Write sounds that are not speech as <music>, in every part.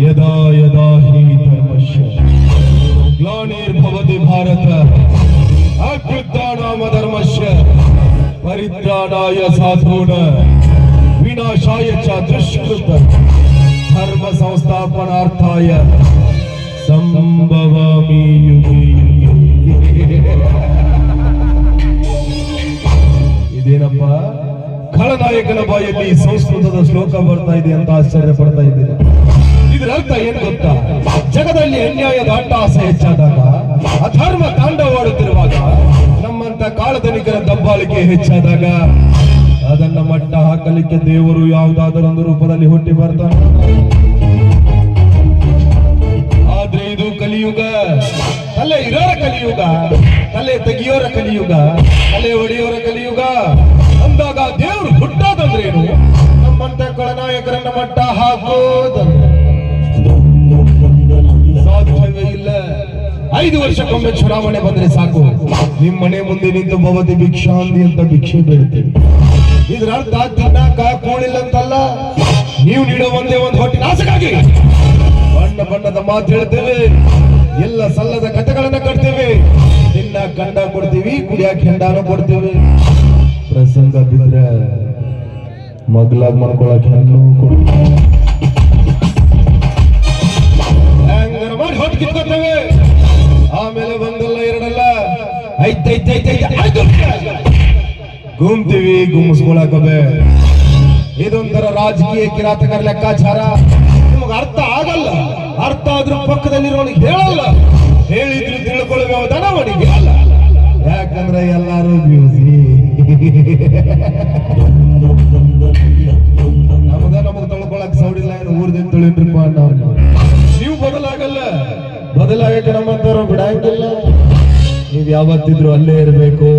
यदा यदा हि धर्मस्य ग्लानिर्भवति भारत अभ्युत्थानामधर्मस्य परित्राणाय साधून विनाशाय च दुष्कृत धर्मसंस्थापनार्थाय सम्भवामि युगे ಇದೇನಪ್ಪ ಖಳನಾಯಕನ ಬಾಯಲ್ಲಿ ಸಂಸ್ಕೃತದ ಶ್ಲೋಕ ಬರ್ತಾ ಇದೆ ಅಂತ ಆಶ್ಚರ್ಯ ಪಡ್ತಾ ಇದ್ದೀರಾ? ಇದರ ಅರ್ಥ ಏನ್ ಗೊತ್ತಾ? ಜಗದಲ್ಲಿ ಅನ್ಯಾಯದ ಆಸೆ ಹೆಚ್ಚಾದಾಗ, ಅಧರ್ಮ ತಾಂಡವಾಡುತ್ತಿರುವಾಗ, ನಮ್ಮಂತ ಕಾಳಧನಿಕರ ದಬ್ಬಾಳಿಕೆ ಹೆಚ್ಚಾದಾಗ, ಅದನ್ನ ಮಟ್ಟ ಹಾಕಲಿಕ್ಕೆ ದೇವರು ಯಾವುದಾದರೊಂದು ರೂಪದಲ್ಲಿ ಹುಟ್ಟಿ ಬರ್ತಾನೆ. ತಲೆ ಇರೋರ ಕಲಿಯುಗ, ತಲೆ ತೆಗಿಯೋರ ಕಲಿಯುಗ, ತಲೆ ಒಡೆಯೋರ ಕಲಿಯುಗ. ಅಂದಾಗ ದೇವರು ಹುಟ್ಟೋದಂದ್ರೇನು ನಮ್ಮಂತ ಕೊಳನಾಯಕರನ್ನ ಮಟ್ಟ ಸಾಧ್ಯವೇ ಇಲ್ಲ. ಐದು ವರ್ಷಕ್ಕೊಮ್ಮೆ ಚುನಾವಣೆ ಬಂದ್ರೆ ಸಾಕು. ನಿಮ್ಮ ಮನೆ ಮುಂದೆ ನಿಂತು ಭವತಿ ಭಿಕ್ಷಾಂದಿ ಅಂತ ಭಿಕ್ಷೆ ಬೇಡ್ತೀವಿ. ಇದ್ರ ಅರ್ಥ ತಿನ್ನಾಕ ಕೂಳಿಲ್ಲ ಅಂತಲ್ಲ ನೀವು ನೀಡೋ ಒಂದೇ ಒಂದು ಹೊಟ್ಟೆ ನಾಸಕಾಗಿ ಬಣ್ಣ ಬಣ್ಣದ ಮಾತು ಹೇಳ್ತೇವೆ. ಎಲ್ಲ ಸಲ್ಲದ ಕಥೆಗಳನ್ನ ಕಟ್ತೇವೆ. ನಿನ್ನ ಕಂಡ ಕೊಡ್ತೀವಿ, ಕುಡಿಯಾಕ ಹೆಂಡಾನು ಕೊಡ್ತೇವೆ. ಪ್ರಸಂಗ ಬಿದ್ರೆ ಮಗ್ಲಾಗಿ ಮಾಡ್ಕೊಳಕ್ ಹೆಣ್ಣು ಮಾಡಿ ಹೊಟ್ಟು ಆಮೇಲೆ ಒಂದಲ್ಲ ಎರಡಲ್ಲ. ಐದೈದೈದೈದು ಗುಮ್ತೀವಿ ಗುಮ್ಸ್ಕೊಳಕಬೆ ಇದೊಂಥರ ರಾಜಕೀಯ ಕಿರಾತಕರ ಲೆಕ್ಕಾಚಾರ. ಅರ್ಥ ಆಗಲ್ಲ. ಅರ್ಥ ಆದ್ರೂ ಪಕ್ಕದಲ್ಲಿರೋನಿಗೆ ಹೇಳಲ್ಲ. ಹೇಳಿದ್ರು ತಿಳ್ಕೊಳ್ಳುವ ದನವನಿಗೆ ಅಲ್ಲ. ಯಾಕಂದ್ರೆ ಎಲ್ಲರೂ ಬ್ಯೂಸಿ ನಮಗ ನಮಗ್ ತೊಳ್ಕೊಳಕ್ ಸೌಡಿಲ್ಲ, ಏನು ಊರ್ದಿಂದ ತೊಳಿದ್ರು ನಾವು ನೀವು ಬದಲಾಗಲ್ಲ. ಬದಲಾಗಕ್ಕೆ ನಮ್ಮಂತವ್ರು ಬಿಡಂಗಿಲ್ಲ. ನೀವ್ ಯಾವತ್ತಿದ್ರು ಅಲ್ಲೇ ಇರಬೇಕು.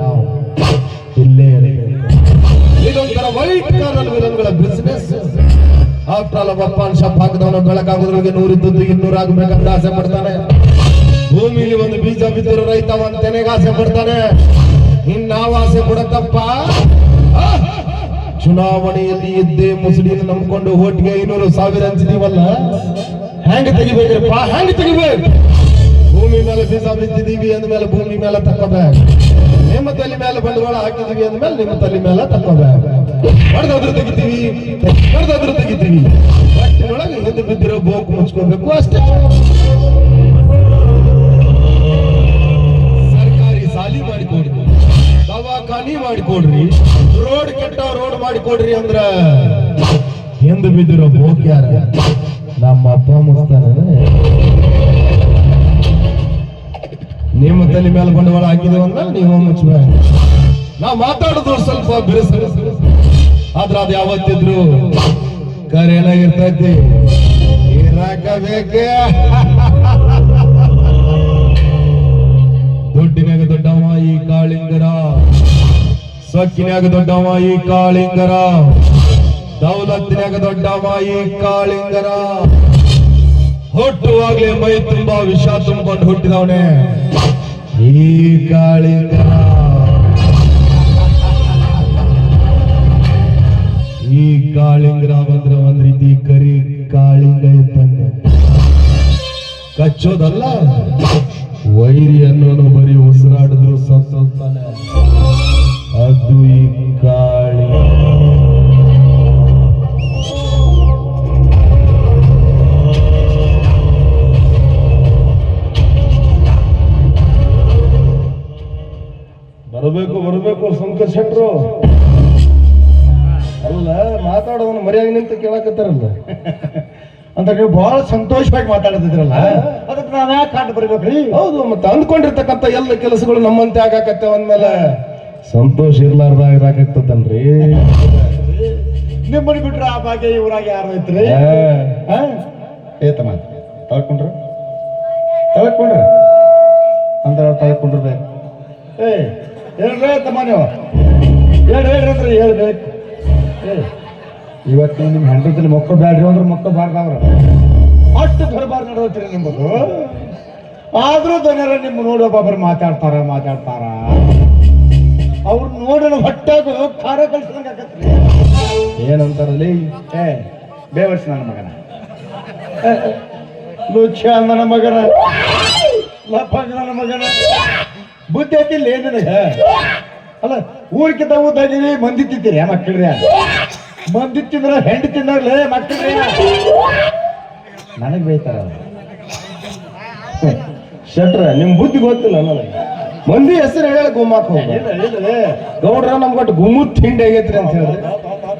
ನಾವು ಇಲ್ಲೇ ಇರಬೇಕು. ಇದೊಂಥರ ವೈಟ್ ಕಾರ್ನರ್ ವಿಲನ್ಗಳ ಬಿಸ್ನೆಸ್ ಆಫ್ಟರ್ ಆಲ್ ಒಬ್ಬ ಶಪ್ ಶಾಪ್ ಹಾಕಿದವನು ಬೆಳಕಾಗೋದ್ರೊಳಗೆ ನೂರಿದ್ದದ್ದು ಇನ್ನೂರು ಆಗ್ಬೇಕಂತ ಆಸೆ ಪಡ್ತಾನೆ. ಭೂಮಿಲಿ ಒಂದು ಬೀಜ ಬಿದ್ದರು ರೈತ ಒಂದು ತೆನೆಗೆ ಆಸೆ ಪಡ್ತಾನೆ. ಇನ್ನಾವ ಆಸೆ ಕೊಡತ್ತಪ್ಪ? ಚುನಾವಣೆಯಲ್ಲಿ ಇದ್ದೇ ಮುಸುಡಿನ ನಂಬ್ಕೊಂಡು ಓಟ್ಗೆ ಐನೂರು ಸಾವಿರ ಹಂಚಿದೀವಲ್ಲ ಹೆಂಗ್ ತೆಗಿಬೇಕಪ್ಪ ಹೆಂಗ್ ತೆಗಿಬೇಕು? ಭೂಮಿ ಮೇಲೆ ಬೀಜ ಬಿತ್ತಿದೀವಿ ಅಂದ್ಮೇಲೆ ಭೂಮಿ ಮೇಲೆ ತಕ್ಕೋಬೇಕು. ನಿಮ್ಮ ತಲೆ ಮೇಲೆ ಬಂಡವಾಳ ಹಾಕಿದೀವಿ ಅಂದ್ಮೇಲೆ ನಿಮ್ಮ ತಲೆ ಮೇಲೆ ತಕ್ಕೋಬೇಕು. ಹೊಡೆದಾದ್ರೂ ತೆಗಿತೀವಿ. ಹೊಡೆದಾದ್ರೂ ತೆಗಿತೀವಿ ಒಳಗೆ ಎದ್ದು ಬಿದ್ದಿರೋ ಬೋಕ್ ಮುಚ್ಕೋಬೇಕು. ಅಷ್ಟೇ. ಸರ್ಕಾರಿ ಸಾಲಿ ಮಾಡಿಕೊಡ್ರಿ. ದವಾಖಾನಿ ಮಾಡಿಕೊಡ್ರಿ. ರೋಡ್ ಕೆಟ್ಟ ರೋಡ್ ಮಾಡಿಕೊಡ್ರಿ ಅಂದ್ರ ಎಂದು ಬಿದ್ದಿರೋ ಬೋಕ್ ಯಾರ? ನಮ್ಮ ಅಪ್ಪ ಮುಸ್ತಾನ ನಿಮ್ಮ ತಲೆ ಮೇಲೆ ಬಂಡವಾಳ ಹಾಕಿದೇವ ಅಂದ್ಮೇಲೆ ನೀವು ಮುಚ್ಚಬೇಕು ನಾವು ಮಾತಾಡೋದು ಸ್ವಲ್ಪ ಬಿರುಸು. ಆದ್ರ ಅದು ಯಾವತ್ತಿದ್ರು ಕರೆ ಇರ್ತೈತಿ. ಇರಾಕ ಬೇಕೇ <laughs> ದುಡ್ಡಿನಾಗ ದೊಡ್ಡವ ಈ ಕಾಳಿಂಗರ. ಸೊಕ್ಕಿನಾಗ ದೊಡ್ಡವ ಈ ಕಾಳಿಂಗರ. ದೌಲತ್ತಿನಾಗ ದೊಡ್ಡವ ಈ ಕಾಳಿಂಗರ. ಹುಟ್ಟುವಾಗ್ಲೇ ಮೈ ತುಂಬಾ ವಿಷ ತುಂಬಿಕೊಂಡು ಹುಟ್ಟಿದವನೇ ಈ ಕಾಳಿಂಗರ. ಈ ಕಾಳಿಂಗರ ಬಂದ್ರೆ ಒಂದ್ ರೀತಿ ಕರಿ ಕಾಳಿಂಗ ಇದ್ದಂಗೆ ಕಚ್ಚೋದಲ್ಲ? ವೈರಿ ಅನ್ನೋನು ಬರೀ ಉಸಿರಾಡಿದ್ರು ಸತ್ತಾನೆ. ಅದು ಈ ಕಾಳಿ. ಬರಬೇಕು ಬರಬೇಕು ಸಂಕರ್ ಶೆಟ್ರು ಅಲ್ಲ ಮಾತಾಡೋದನ್ನ ಮರ್ಯಾದೆ ನಿಂತು ಕೇಳಕತ್ತಾರಲ್ಲ. ಅಂತ ನೀವು ಬಹಳ ಸಂತೋಷವಾಗಿ ಮಾತಾಡ್ತಿದ್ರಲ್ಲ? ಅದಕ್ಕೆ ನಾನು ಯಾಕೆ ಕಾಟ ಬರ್ಬೇಕ್ರಿ? ಹೌದು ಮತ್ತೆ ಅಂದ್ಕೊಂಡಿರ್ತಕ್ಕಂಥ ಎಲ್ಲ ಕೆಲಸಗಳು ನಮ್ಮಂತೆ ಆಗಾಕತ್ತೆ ಅಂದ್ಮೇಲೆ ಸಂತೋಷ ಇರ್ಲಾರ್ದ ಇರಾಕತ್ತದಲ್ರಿ ನಿಮ್ಮನಿ ಬಿಟ್ರೆ ಆ ಭಾಗ್ಯ ಇವ್ರಾಗ ಯಾರು ಐತ್ರಿ? ಏತಮ್ಮ ತಳ್ಕೊಂಡ್ರ? ತಳ್ಕೊಂಡ್ರ? ಅಂದ್ರ ತಳ್ಕೊಂಡ್ರೆ ಏ ಹೇಳ್ರಿ ತಮ್ಮ ನೀವು. ಹೇಳ್ರಿ ಹೇಳ್ರಿ ಅಂದ್ರೆ ಹೇಳ್ಬೇಕು. ಇವತ್ತು ನಿಮ್ಮ ಹೆಂಡತಿ ಮಕ್ಕಳು ಬ್ಯಾಡ್ರಿ ಅಂದ್ರೆ ಮಕ್ಕಳು ಬಾರ್ದವ್ರ ಅಷ್ಟು ದರ್ಬಾರ್ ನಡೆದತ್ರಿ ನಿಮ್ಮದು ಆದ್ರೂ ಜನರ ನಿಮ್ಮ ನೋಡೋಬ್ಬರು ಮಾತಾಡ್ತಾರ ಮಾತಾಡ್ತಾರ. ಅವ್ರು ನೋಡೋಣ ಹೊಟ್ಟಾಗ ಖಾರ ಕಳ್ಸ್ದಂಗ ಏನಂತಾರಲ್ಲಿ? ಏ, ಬೇವರ್ಸಿ ನನ್ನ ಮಗನ. ಲುಚ್ಚ ನನ್ನ ಮಗನ. ಲಪ್ಪ ನನ್ನ ಮಗನ. ಬುದ್ಧಿ ಐತಿಲ್ಲ ಏನ್ ನಿನಗೆ? ಅಲ್ಲ, ಊರ್ಕಿಂತ ಊದಾಗಿರಿ ಮಂದಿ ತಿಂತೀರಿ ಮಕ್ಕಳ್ರಿ ಮಂದಿ ತಿಂದ್ರ ಹೆಂಡಿ ತಿನ್ನೋರ್ಲೇ ಮಕ್ಕಳ್ರಿ ನನಗೆ ಬೈತಾರ ಶೆಟ್ರ ನಿಮ್ ಬುದ್ಧಿ ಗೊತ್ತಿಲ್ಲ ನನಗೆ. ಮಂದಿ ಹೆಸರು ಹೇಳ ಗುಮ್ಮಾಕ್ ಹೋಗಿ. ಗೌಡ್ರ ನಮ್ಗೊಟ್ಟು ಗುಮ್ಮು ತಿಂಡಿ ಆಗೈತ್ರಿ ಅಂತ ಹೇಳಿದ್ರೆ.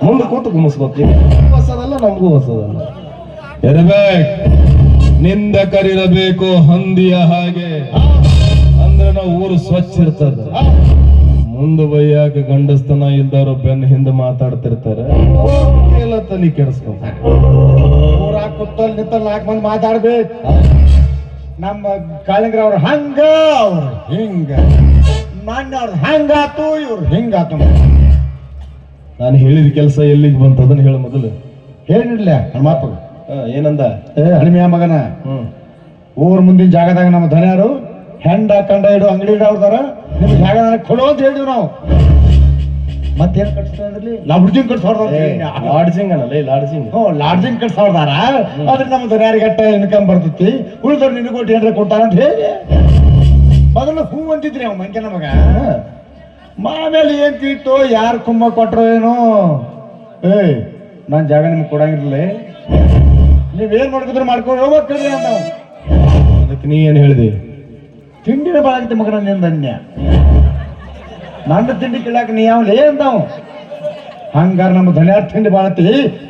ಮುಂದೆ ಕೂತು ಗುಮ್ಮಿಸ್ಬೇಕು ಹೊಸದಲ್ಲ ನಮಗೂ ಹೊಸದಲ್ಲ. ಇರಬೇಕು. ನಿಂದ ಕರಿರಬೇಕು ಹಂದಿಯ ಹಾಗೆ. ಅಂದ್ರೆ ನಾವು ಊರು ಸ್ವಚ್ಛ ಇರ್ತದ. ಮುಂದೆ ಬೈಯಾಕ ಗಂಡಸ್ತನ ಇಲ್ದವ್ರು ಬೆನ್ನ ಹಿಂದೆ ಮಾತಾಡ್ತಿರ್ತಾರೆ. ಎಲ್ಲ ತಲೆ ಕೆಡಿಸ್ಕೊಂತಾರೆ ಕುತ್ತಲ್ ನಿತ್ತಲ್ ನಾಲ್ಕು ಮಂದಿ ಮಾತಾಡ್ಬೇಕು. ನಮ್ಮ ಕಾಳಿಂಗ್ರ ಅವ್ರು ಹಂಗ ಅವ್ರು ಹಿಂಗ. ಮಣ್ಣ ಅವ್ರು ಹಂಗಾತು ಇವ್ರು ಹಿಂಗಾತು ನಾನು ಹೇಳಿದ ಕೆಲಸ ಎಲ್ಲಿಗೆ ಬಂತು ಅದನ್ನ ಹೇಳ ಮೊದಲು. ಹೇಳಿರ್ಲ ಮಾತು. ಏನಂದ? ಏ ಹಣಿಮೆಯ ಮಗನ. ಹ್ಮ್. ಊರ್ ಮುಂದಿನ ಜಾಗದಾಗ ನಮ್ಮ ಧನ್ಯರು. ಹೆಂಡ ಕಂಡ ಇಡೋ ಅಂಗಡಿ ಇಡೋರ್ದಾರ ನಿಮ್ಗೆ ನನಗೆ ಕೊಡು ಅಂತ ಹೇಳಿದ್ವಿ ನಾವು. ಮತ್ತೇನ್ ಕಟ್ಸ್ತಾರಲ್ಲಿ ಲಾಡ್ಜಿಂಗ್ ಕಟ್ಸೋರ್ದಾರ ಲಾಡ್ಜಿಂಗ್ ಅಲ್ಲ ಲಾಡ್ಜಿಂಗ್. ಹ್ಞೂ ಲಾಡ್ಜಿಂಗ್ ಕಟ್ಸೋರ್ದಾರ ಅದ್ರ ನಮ್ಮ ಧನ್ಯಾರಿಗಟ್ಟ ಇನ್ಕಮ್ ಬರ್ತೈತಿ ಉಳಿದವ್ರು ನಿನಗೊಟ್ಟು ಏನ್ರ ಕೊಟ್ಟಾರ ಅಂತ ಹೇಳಿ. ಮೊದಲು ಹೂ ಅಂತಿದ್ರಿ ಅವ್ ಮಂಕೆ ನಮಗ ಮಾಮೇಲೆ ಏನ್ ತಿಂತು ಯಾರು ಕುಮ್ಮ ಕೊಟ್ರೋ ಏನೋ? ಏಯ್ ನಾನ್ ಜಾಗ ನಿಮ್ಗೆ ಕೊಡಂಗಿರ್ಲಿ ನೀವೇನ್ ಮಾಡ್ಕಿದ್ರು ಮಾಡ್ಕೊಂಡು ಹೋಗ್ಬೇಕ್ರಿ ಅದಕ್ಕೆ ನೀ ಏನ್ ಹೇಳಿದೆ? ತಿಂಡಿನ ಬಾಳಾಗಿತ್ತು ಮಗನ ನಿಂದ ಅನ್ಯ ನನ್ನ ತಿಂಡಿ ಕೇಳಾಕ ನೀ ಯಾವ ಲೇ ಅಂದಾವ್. ಹಂಗಾರ ನಮ್ಮ ಧನ್ಯಾರ್ ತಿಂಡಿ ಬಾಳತಿ.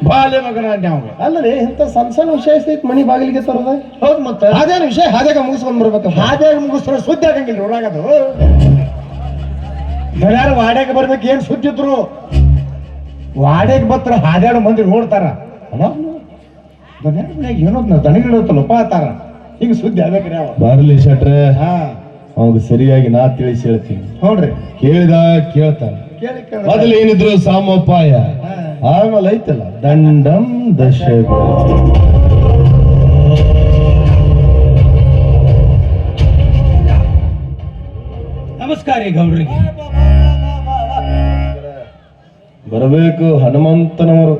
ಬಾಲೆ ಮಗನ ಅನ್ಯ ಅವ. ಅಲ್ಲರಿ ಇಂತ ಸಣ್ಣ ಸಣ್ಣ ವಿಷಯ ಐತಿ ಮನಿ ಬಾಗಿಲಿಗೆ ತರೋದ? ಹೌದ್ ಮತ್ತೆ. ಅದೇನು ವಿಷಯ ಹಾದ್ಯಾಗ ಮುಗಿಸ್ಕೊಂಡ್ ಬರ್ಬೇಕು ಹಾದ್ಯಾಗ ಮುಗಿಸ್ತಾರೆ ಸುದ್ದಿ ಆಗಂಗಿಲ್ಲ ಒಳಗದು ಧನ್ಯಾರ ವಾಡ್ಯಾಗ ಬರ್ಬೇಕು ಏನ್ ಸುದ್ದಿ ಇದ್ರು. ವಾಡ್ಯಾಗ ಬತ್ರ ಹಾದ್ಯಾಡ ಮಂದಿ ನೋಡ್ತಾರ. ಅಲ್ಲ? ಧನ್ಯಾರ ಏನೋ ದಣಿಗಿಡತ್ತಲ್ಲಪ್ಪ ಆತಾರ ಹಿಂಗ ಸುದ್ದಿ ಆಗ್ಬೇಕ್ರಿ ಅವ. ಬರ್ಲಿ ಶೆಟ್ರೆ. ಹಾ. ಅವಾಗ ಸರಿಯಾಗಿ ನಾ ತಿಳಿಸಿ ಹೇಳ್ತೀನಿ. ನೋಡ್ರಿ ಕೇಳಿದ ಕೇಳ್ತಾನೆ ಕೇಳಿ ಕೇಳಿ ಮೊದಲು ಏನಿದ್ರು ಸಾಮೋಪಾಯ. ಆಮೇಲೆ ಐತಲ್ಲ. ದಂಡಂ ದಶ ನಮಸ್ಕಾರ ಗೌಡ್ರಿಗೆ ಬರಬೇಕು ಹನುಮಂತನವರು?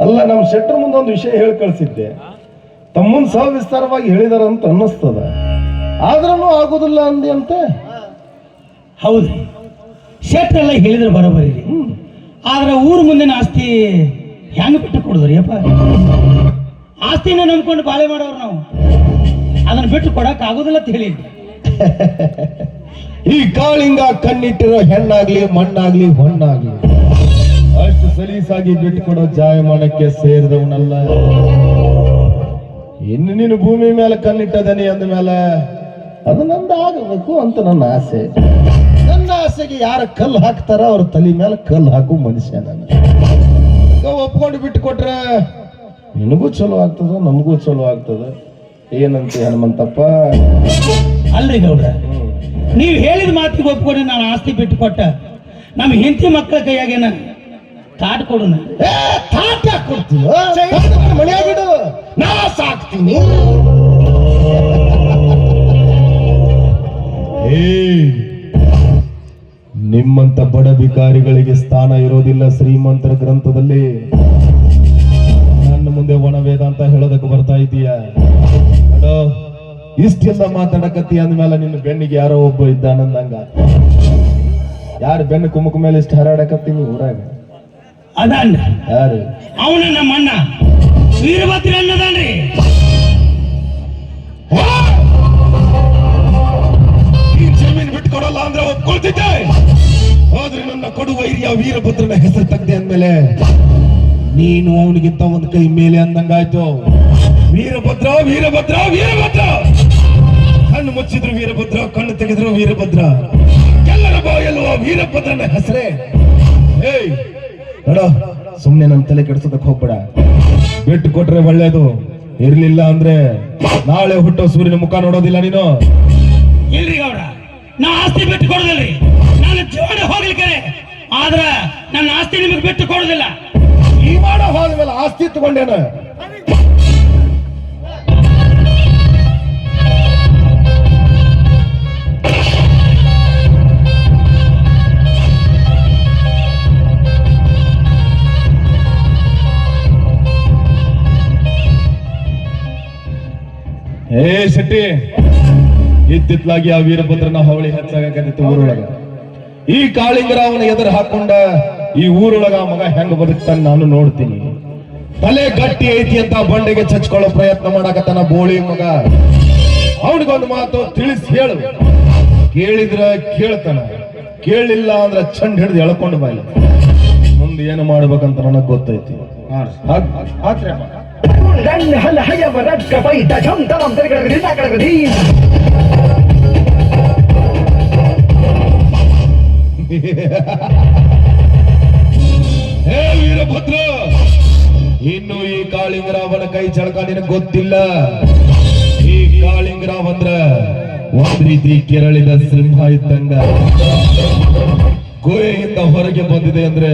ಅಲ್ಲ ನಮ್ಮ ಶೆಟ್ರ ಮುಂದೆ ಒಂದು ವಿಷಯ ಹೇಳಿ ಕಳ್ಸಿದ್ದೆ ತಮ್ಮನ್ ವಿಸ್ತಾರವಾಗಿ ಹೇಳಿದಾರ ಅಂತ ಅನ್ನಿಸ್ತದ. ಆದ್ರೂ ಆಗುದಿಲ್ಲ ಅಂದಿ ಅಂತ? ಹೌದು. ಶೆಟ್ಟೆಲ್ಲ ಹೇಳಿದ್ರೆ ಬರೋಬರಿ ಆದ್ರೆ ಊರ ಮುಂದಿನ ಆಸ್ತಿ ಹೆಂಗ್ ಬಿಟ್ಟು ಕೊಡುದ್ರಿ ಅಪ್ಪ? ಆಸ್ತಿನ ನಂಬ್ಕೊಂಡು ಬಾಳೆ ಮಾಡೋರು ನಾವು. ಅದನ್ನ ಬಿಟ್ಟು ಕೊಡಕ್ ಆಗುದಿಲ್ಲ ಅಂತ ಹೇಳಿ ಈ ಕಾಳಿಂಗ ಕಣ್ಣಿಟ್ಟಿರೋ ಹೆಣ್ಣಾಗ್ಲಿ ಮಣ್ಣಾಗ್ಲಿ ಹೊಣ್ಣಾಗ್ಲಿ. ಅಷ್ಟು ಸಲೀಸಾಗಿ ಬಿಟ್ಟು ಕೊಡೋ ಜಾಯಮಾನಕ್ಕೆ ಸೇರಿದವನಲ್ಲ. ಇನ್ನು ನೀನು ಭೂಮಿ ಮೇಲೆ ಕಣ್ಣಿಟ್ಟದನಿ ಅಂದ ಮೇಲೆ ಅದು ನಂದು ಆಗಬೇಕು ಅಂತ ನನ್ನ ಆಸೆ. ನನ್ನ ಆಸೆಗೆ ಯಾರ ಕಲ್ಲು ಹಾಕ್ತಾರ ಅವ್ರ ತಲೆ ಮೇಲೆ ಕಲ್ಲು ಹಾಕು ಮನುಷ್ಯ ನಾನು. ಒಪ್ಕೊಂಡು ಬಿಟ್ಟು ಕೊಟ್ರೆ ನಿನಗೂ ಚಲೋ ಆಗ್ತದ ನಮಗೂ ಚಲೋ ಆಗ್ತದ? ಏನಂತ ಹನುಮಂತಪ್ಪ? ಅಲ್ರಿ ಗೌಡ ನೀವು ಹೇಳಿದ ಮಾತಿಗೆ ಒಪ್ಕೊಂಡು ನಾನು ಆಸ್ತಿ ಬಿಟ್ಟು ಕೊಟ್ಟ ನಮ್ಮ ಹೆಂಡತಿ ಮಕ್ಕಳ ಕೈಯಾಗೇನ ತಾಟ್ ಕೊಡೋಣ. ತಾಟ ಕೊಡ್ತೀಯ? ಮನೆಯಾಗಿಡು ನಾ ಸಾಕ್ತೀನಿ. ನಿಮ್ಮಂತ ಬಡ ಭಿಕಾರಿಗಳಿಗೆ ಸ್ಥಾನ ಇರೋದಿಲ್ಲ ಶ್ರೀಮಂತರ ಗ್ರಂಥದಲ್ಲಿ. ನನ್ನ ಮುಂದೆ ಒಣ ವೇದಾಂತ ಹೇಳೋದಕ್ಕೆ ಬರ್ತಾ ಇದೀಯ. ಇಷ್ಟೆಲ್ಲ ಮಾತಾಡಕತ್ತಿ ಅಂದ್ಮೇಲೆ ನಿನ್ನ ಬೆನ್ನಿಗೆ ಯಾರೋ ಒಬ್ಬ ಇದ್ದಾನಂದಂಗ. ಯಾರು ಬೆನ್ನು ಕುಮುಕ ಮೇಲೆ ಇಷ್ಟು ಹರಾಡಕತ್ತೀನಿ ಊರಾಗ? ಅದಾನ? ಯಾರು? ಅವನ ನಮ್ಮ ಅಣ್ಣ. ವೀರಭದ್ರ ಅನ್ನದಾನ್ರಿ. ಈ ಜಮೀನು ಬಿಟ್ಕೊಡಲ್ಲ ಅಂದ್ರೆ ಒಪ್ಕೊಳ್ತಿದ್ದೆ. ಆದ್ರೆ ನನ್ನ ಕೊಡುವ ಹಿರಿಯ ವೀರಭದ್ರನ ಹೆಸರು ತೆಗ್ದೆ ಅಂದ್ಮೇಲೆ ನೀನು ಅವನಿಗಿಂತ ಒಂದ್ ಕೈ ಮೇಲೆ ಅಂದಂಗಾಯ್ತು. ವೀರಭದ್ರ ವೀರಭದ್ರ ವೀರಭದ್ರ. ಕಣ್ಣು ಮುಚ್ಚಿದ್ರು ವೀರಭದ್ರ ಕಣ್ಣು ತೆಗೆದ್ರು ವೀರಭದ್ರ. ಎಲ್ಲರ ಬಾಯಲ್ಲೂ ವೀರಭದ್ರನ ಹೆಸರೇ. ಏಯ್ ನೋಡ ಸುಮ್ನೆ ನನ್ನ ತಲೆ ಕೆಡ್ಸೋದಕ್ಕೆ ಹೋಗ್ಬೇಡ. ಬಿಟ್ಟು ಕೊಟ್ರೆ ಒಳ್ಳೇದು. ಇರ್ಲಿಲ್ಲ ಅಂದ್ರೆ ನಾಳೆ ಹುಟ್ಟೋ ಸೂರ್ಯನ ಮುಖ ನೋಡೋದಿಲ್ಲ ನೀನು. ಇಲ್ರಿ ಗೌಡ ನಾ ಆಸ್ತಿ ಬಿಟ್ಟು ಕೊಡೋದಿಲ್ರಿ. ನಾನು ಜೀವನ ಹೋಗ್ಲಿಕ್ಕೆ ಆದ್ರೆ ನನ್ನ ಆಸ್ತಿ ನಿಮಗೆ ಬಿಟ್ಟು ಕೊಡೋದಿಲ್ಲ. ಈ ಮಾಡೋ ಹೋದ್ಮೇಲೆ ಆಸ್ತಿ ತಗೊಂಡೇನ ಏ ಶೆಟ್ಟಿ ಇತ್ತಿತ್ಲಾಗಿ ಆ ವೀರಭದ್ರನ ಹೊಳಿ ಹೆಚ್ಚಾಗಕತ್ತಿತ್ತು ಊರೊಳಗ. ಈ ಕಾಳಿಂಗರಾವನ ಎದುರು ಹಾಕೊಂಡ ಈ ಊರೊಳಗ ಆ ಮಗ ಹೆಂಗ ಬದುಕ್ತಾನೆ ನಾನು ನೋಡ್ತೀನಿ. ತಲೆ ಗಟ್ಟಿ ಐತಿ ಅಂತ ಬಂಡೆಗೆ ಚಚ್ಕೊಳ್ಳೋ ಪ್ರಯತ್ನ ಮಾಡಾಕತ್ತಾನ ಬೋಳಿ ಮಗ. ಅವನಿಗೊಂದು ಮಾತು ತಿಳಿಸಿ ಹೇಳು. ಕೇಳಿದ್ರ ಕೇಳ್ತಾನ. ಕೇಳಿಲ್ಲ ಅಂದ್ರ ಚಂಡ್ ಹಿಡಿದು ಎಳ್ಕೊಂಡು ಬಾಯಿಲ್ಲ ಮುಂದೆ ಏನು ಮಾಡ್ಬೇಕಂತ ನನಗ್ ಗೊತ್ತೈತಿ. <laughs> ವೀರಭದ್ರ! ಇನ್ನು ಈ ಕಾಳಿಂಗರಾವನ ಕೈ ಚಳಕ ನಿನಗೆ ಗೊತ್ತಿಲ್ಲ. ಈ ಕಾಳಿಂಗರಾವ್ ಅಂದ್ರ ಒಂದ್ ರೀತಿ ಕೆರಳಿದ ಸಿಂಹ ಇದ್ದಂಗ ಗುಹೆಯಿಂದ ಹೊರಗೆ ಬಂದಿದೆ ಅಂದ್ರೆ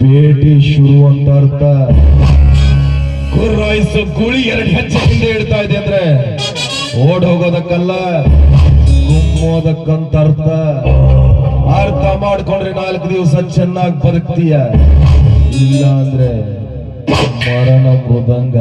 ಭೇಟಿ ಶುರು ಅಂತ ಅರ್ಥ. ಗುರ್ರಾಯಿಸು, ಗುಳಿ ಎರಡು ಹೆಜ್ಜೆ ಹಿಂದೆ ಇಡ್ತಾ ಇದೆ ಅಂದ್ರೆ ಓಡ್ ಹೋಗೋದಕ್ಕಲ್ಲ ಗುಮ್ಮೋದಕ್ಕಂತ ಅರ್ಥ. ಅರ್ಥ ಮಾಡ್ಕೊಂಡ್ರೆ ನಾಲ್ಕು ದಿವಸ ಚೆನ್ನಾಗಿ ಬದುಕ್ತೀಯ. ಇಲ್ಲ ಅಂದ್ರೆ ಮರಣ ಮೃದಂಗ.